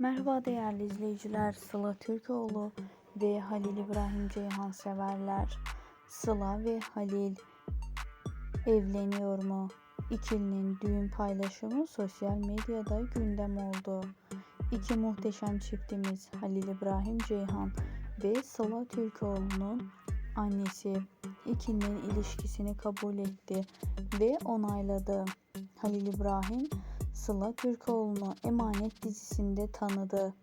Merhaba değerli izleyiciler. Sıla Türkoğlu ve Halil İbrahim Ceyhan severler. Sıla ve Halil evleniyor mu? İkilinin düğün paylaşımı sosyal medyada gündem oldu. İki muhteşem çiftimiz Halil İbrahim Ceyhan ve Sıla Türkoğlu'nun annesi ikilinin ilişkisini kabul etti ve onayladı. Halil İbrahim Sıla Türkoğlu'nu Emanet dizisinde tanıdı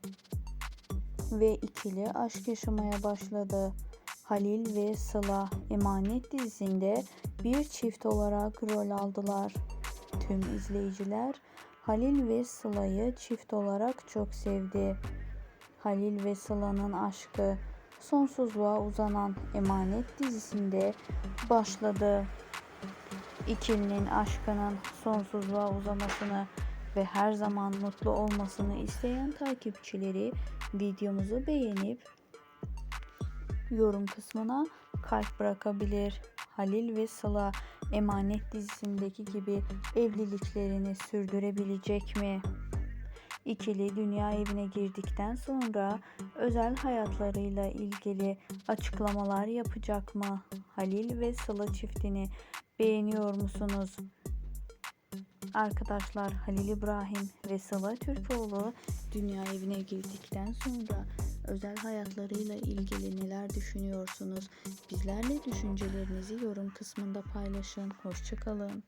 ve ikili aşk yaşamaya başladı. Halil ve Sıla Emanet dizisinde bir çift olarak rol aldılar. Tüm izleyiciler Halil ve Sıla'yı çift olarak çok sevdi. Halil ve Sıla'nın aşkı sonsuzluğa uzanan Emanet dizisinde başladı. İkilinin aşkının sonsuzluğa uzamasını ve her zaman mutlu olmasını isteyen takipçileri videomuzu beğenip yorum kısmına kalp bırakabilir. Halil ve Sıla Emanet dizisindeki gibi evliliklerini sürdürebilecek mi? İkili dünya evine girdikten sonra özel hayatlarıyla ilgili açıklamalar yapacak mı? Halil ve Sıla çiftini beğeniyor musunuz? Arkadaşlar Halil İbrahim ve Sıla Türkoğlu dünya evine girdikten sonra özel hayatlarıyla ilgili neler düşünüyorsunuz? Bizlerle düşüncelerinizi yorum kısmında paylaşın. Hoşçakalın.